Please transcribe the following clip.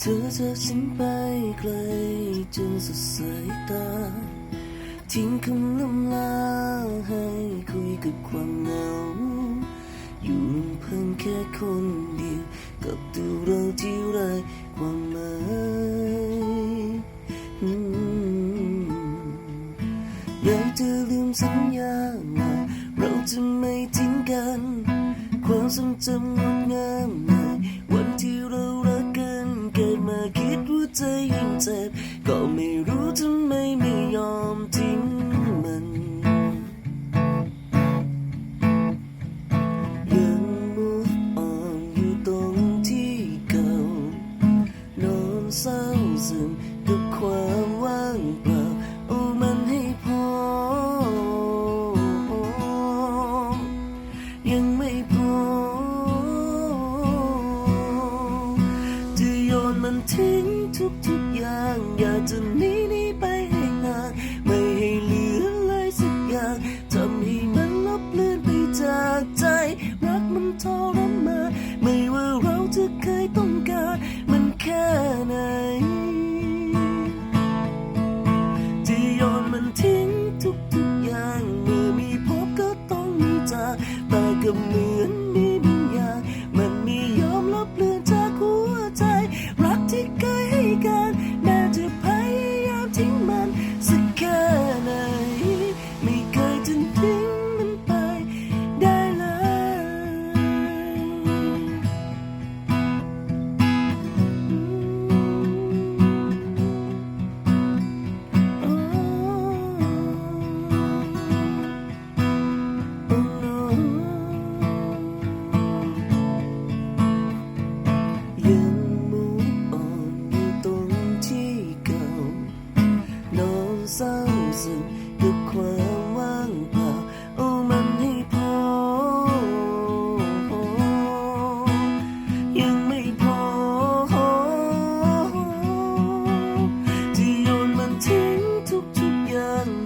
เธอจากฉันไปไกลจนสุดสายตา ทิ้งคำลำลาให้คุยกับความเหงา อยู่ลำพังแค่คนเดียว กับตัวเราที่ไร้ความหมายอยากจะลืมสัญญาว่าเราจะไม่ทิ้งกัน ความทรงจำงดงาม ทิ้งทุกทุกอย่าง อยากจะหนีหนีไปให้ห่าง ไม่ให้เหลือเลยสักอย่างทำให้มันลบเลือนไปจากใจ รักมันทรมานไม่ว่าเราจะเคยต้องการมันแค่ไหนจะโยนมันทิ้งทุกทุกๆอย่าง เมื่อมีพบก็ต้องมีจากแต่กับมือ ยังมุกอ่อนอยู่ตรงที่เก่านองเศร้าสุดกับความว่างเปล่ามันให้พอ ยังไม่พอ ที่โยนมันทิ้งทุกๆอย่าง